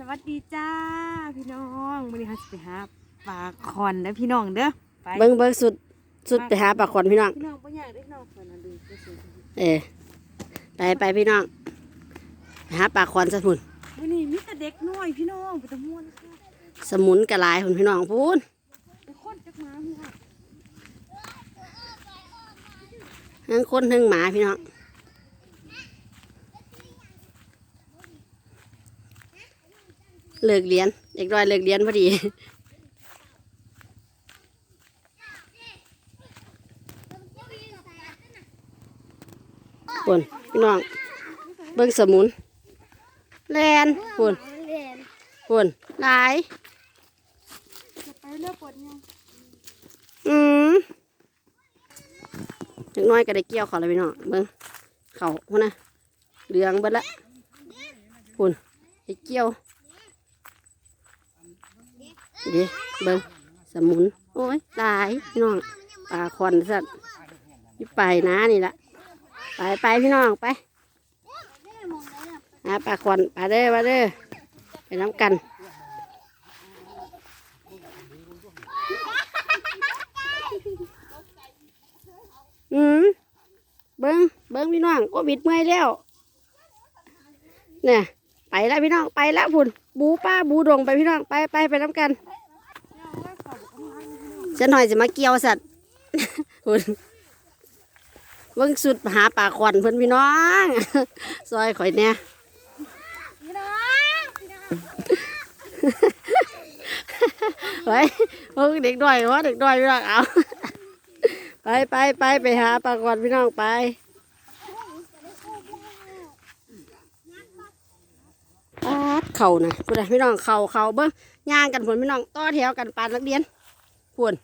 สวัสดีจ้าพี่น้องวันนี้เราจะไปหาปลาคอนนะพี่น้องเด้อไปเบิ้งเบิ้งสุดสุดไปหาปลาขอนพี่น้อง พี่น้องบ่อยากได้พี่น้องคอนนะดูก็สิเออไปไปพี่น้องไปหาปลาขอนสักพุ่นวันนี้มีแต่เด็กน้อยพี่น้องไปตะม่วนค่ะสมุนกระลายพุ่นพี่น้องพูนไปคนจักหมาพี่น้องทั้งคนทั้งหมาพี่น้อง เลิกเรียนเด็กน้อยเลิกเรียนพอดีพุ่นพี่น้อง เบิ้งสมุนแลนพุ่นพุ่นหลายจะไปเลือกปวดยังอืมจักหน้อยก็ได้เกี่ยวเขาเลยพี่น้องเบิ้งเขาพุ่นนะเหลืองเบิดละพุ่นไอ้เกี่ยว เดี๋ยวเบิ้งสมุน โอ้ยตายพี่น้องปลาคอนสัตว์ยู่ไปนะนี่ละไปไปพี่น้องไปปลาคอนไปเด้อมาเด้อไปน้ำกันอืมเบิ้งเบิ้งพี่น้องโควิดเมื่อยแล้วเนี่ย แล้วพี่น้องไปแล้วพุ่นบูป้าบูดงไปพี่น้องไปไปไปน้ำกันฉันหน่อยจะมาเกี่ยวสัตว์พุ่นเบิ้งสุดหาปลาขวัญเพื่อนพี่น้องซอยข่อยเนี่ยพี่น้อไว้เบิ้งเด็กด้อยวะเด็กด้อยพี่น้องเอา ไปไปไปไปหาปลาขวัญพี่น้องไป ปาด เข่านะพูดนะพี่น้องเข่าเข่าเบิ้งย่างกันผลพี่น้องต่อแถวกันปานนักเรียนพวน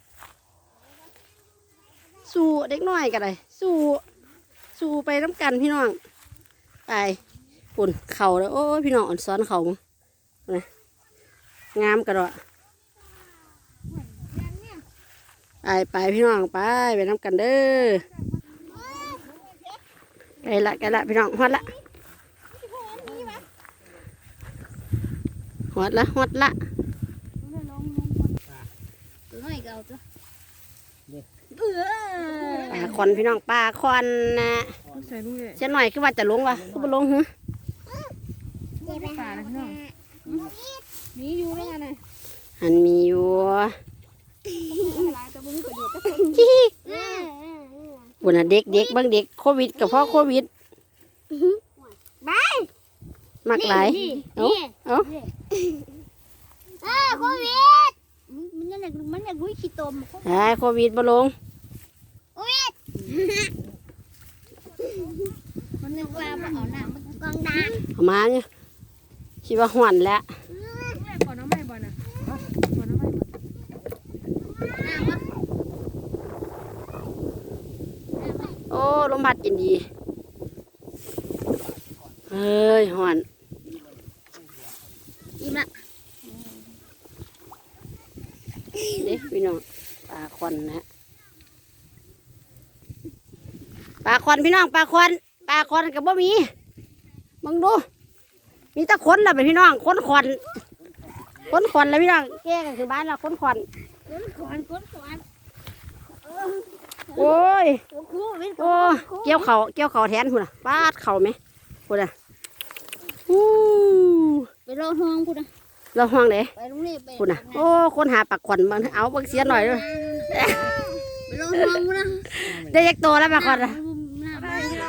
สู้เด็กน้อยกันเลยสู้สู้ไปน้ำกันพี่น้องไปพวนเข่าแล้วโอ้พี่น้องอ่อนซ้อนเข่ามั้งพูดนะงามกระโดดไปไปพี่น้องไปไปน้ำกันเด้อไกลละไกลละพี่น้องฮอดละ หอดละหอดละตัวน้อยก็เอาตัวปลาคอนพี่น้องปลาคอนนะเช่นหน่อยคือว่าจะลงวะคือบ่ลงหือปลานะมีอยู่ได้ไงน่ะหันมีอยู่บุญอะเด็กเด็กบางเด็กโควิดกับพ่อโควิดมักหลายเอ้าเอ้า เออโควิดมันอยาก มันอยากวิ่งขี้ตมไอ้โควิดบ่ลงโควิดมันนึกว่ามาเอาหน้ามันกองดังเอามาเนี่ยคิดว่าหวนแล้วขอน้ำใหม่บ่น่ะขอน้ำใหม่บ่หน้ามันโอ้ลมพัดกินดีเฮ้ยหวน อิ่มละ เด็กพี่น้องปลาค อนนะฮะปลาคอนพี่น้องปลาคอนปลาคอนกับบ่มีมึงดู มีแต่คนละไปพี่น้องคนขอนคนขอนแล้วพี่น้องแก้กันคือบ้านเราคนขอนก้นขวานก้นขวานโอ้ยโอ้โหวิทย์โอ้เกี่ยวเขาเกี่ยวเขาแทนคุณอะปาดเขาไหมคุณอะอู้ไปรอห้องกูนะเราห้องไหนไปโรงเรียนไปคุณอะโอ้คนหาปลาขอนบางเอาบางเสียหน่อยด้วย ไปรอห้องกูนะได้ยักโตแล้วปลาขอนอะหน้า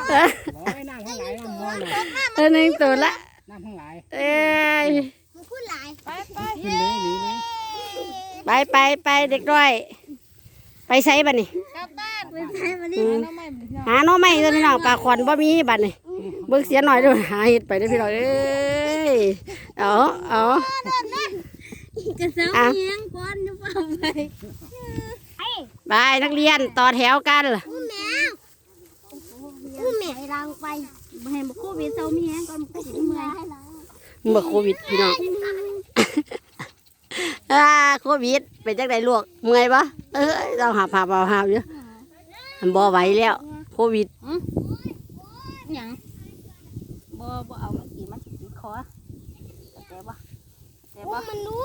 เออน้อยน้ำข้างหลายน้ำน้อยหน่อยเออหนึ่งตัวละ น้ำข้างหลายเอ้ยมันพูดหลายไปไปขึ้นเลยหนีเลยไปไปไปเด็กด้อย ไปใช้บัดนี่กลับบ้านไปใช้มาดิอืมน้ำใหม่บ่พี่น้องหาหน้อไม่เลยพี่น้องปลาขอนบ่มีบัดนี่เบิ่งเสียหน่อยด้วยหาเห็ดไปเด้อพี่น้องเอ้ยเอาเอากระซ้ำเลี้ยงก้อนจะเปล่าไป ไปนักเรียนต่อแถวกันอู้แมวอู้แมวเราไปให้มาคู่วิทย์เซามีแห้งก่อนมันก็สิเมื่อยเมื่อโควิดพี่น้องอ่าโควิดเป็นจังไดลวกเมื่อยปะเอ้ยเราหาผาเปล่าหาอยู่มันบ่ไหวแล้ว โควิดหยังบ่บ่เอามันกี่มันสิติดคอแต่ว่าอุ้มมันรู้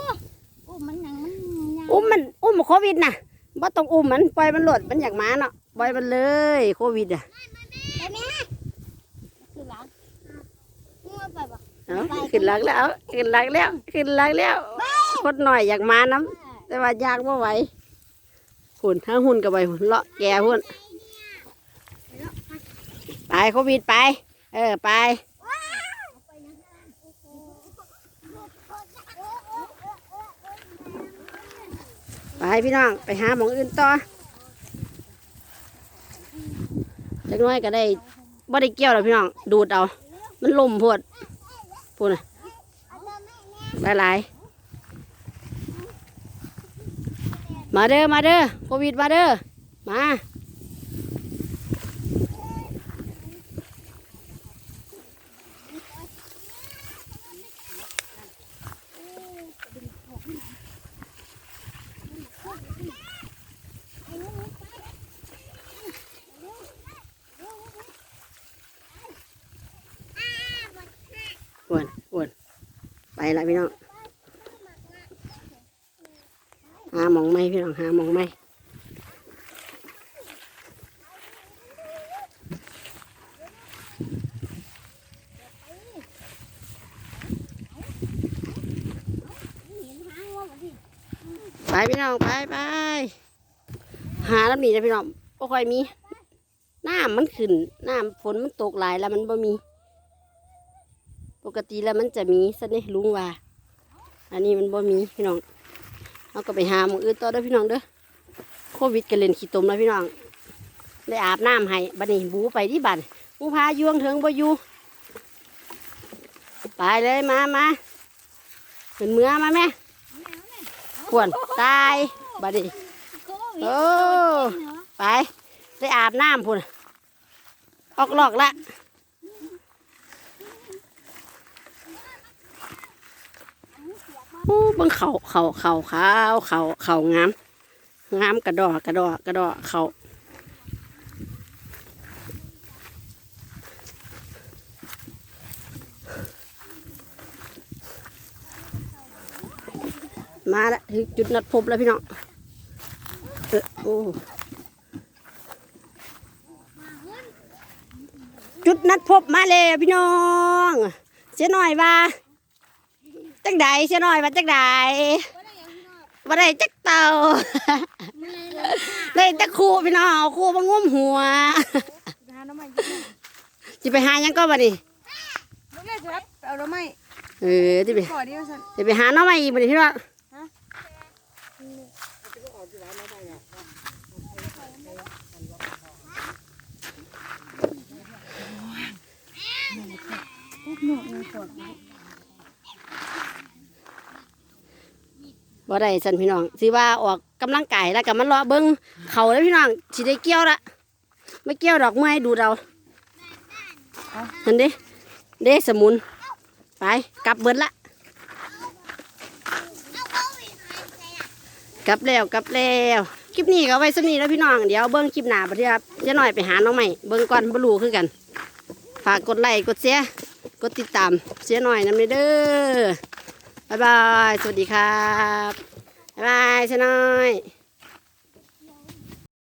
อุ้มมันหนังมันยาวอุ้มมันอุ้มโควิดน่ะ บ่ต้องอุ้มมันปล่อยมันหลดมันอยากมาเนาะปล่อยมันเลยโควิดอะไปแม่คือหลังอุ้มมาไปบ่เอาขึ้นหลังแล้วขึ้นหลังแล้วขึ้นหลังแล้วคนหน่อยอยากมาน้ำแต่ว่ายากว่าไหวหุ่นถ้าหุ่นกับไปหุ่นเลาะแกหุ่นไปโควิดไป เออไป ไปพี่น้องไปหาหมองอื่นต่อจักน้อยก็ได้บ่ได้เกี่ยวหรอกพี่น้อง ดูดเอา มันลมพวดพูดนะหลายหลายๆมาเด้อ มาเด้อโควิดมาเด้อ มา อ้วนอ้วนไป ละพี่น้องหาหมองไม่พี่น้องหาหมองไม่ไปพี่น้องไปไปหาแล้วมีนะพี่น้องบ่ค่อยมีน้ำมันขึ้นน้ำฝนมันตกหลายแล้วมันบ่มี กติแล้วมันจะมีสนี่ลุงว่า อันนี้มันบ่มีพี่น้องเราก็ไปหาหมองอื่นต่อเด้อพี่น้องเด้อโควิดก็เล่นขี้ตมแล้วพี่น้อง ได้อาบน้ำให้บัดนี้บูไปที่บ้านมูพายวงเถิงบ่อยู่ไปเลยมามาเป็นเมื่อมาแม่ขวนตายบัดนี้โควิดโอ้ไปได้อาบน้ำพุ่นออกหลอกละ โอ้บังเขาเขาเขาขาวเขาเขางามงามกระดอกกระดอกกระดอกเขามาแล้วถึงจุดนัดพบแล้วพี่น้องเออโอ้จุดนัดพบมาเลยพี่น้อง เสียหน่อยว่า ใดเสียหน่อยว่าจังใดว่าได้จักเต่าได้แตะครูพี่น้องเอาครูมางุ้มหัวไปหาหน้ำไม้กินหน่อยจะไปหาหยังก็บ่นี่ลูกแม่จะรับเอาหน้ำไม้เออจะไปก่อนเดียวสันจะไปหาน้องใหม่อีกบ่นี่พี่น้อง บ่ได้สันพี่น้องสิว่าออกกำลังกายแล้วก็มันรอเบิ่งเขาแล้วพี่น้องสิได้เกี่ยวละไม่เกี่ยวดอกเมื่อยดูเราเห็นด้เด้สมุน ไปกลับเบิดละกลับแล้วกลับแล้วคลิปนี้ก็เอาไว้สำนี้แล้วพี่น้องเดี๋ยวเบิ้งคลิปหน้าบัดเดี๋ยวจะหน่อยไปหาน้องใหม่เบิ้งก่อนบ่รู้คือกัน ฝากกดไลค์กดแชร์กดติดตามเสียหน่อยนำเด้อ บ๊ายบาย สวัสดีครับ บ๊ายบายเสียหน่อย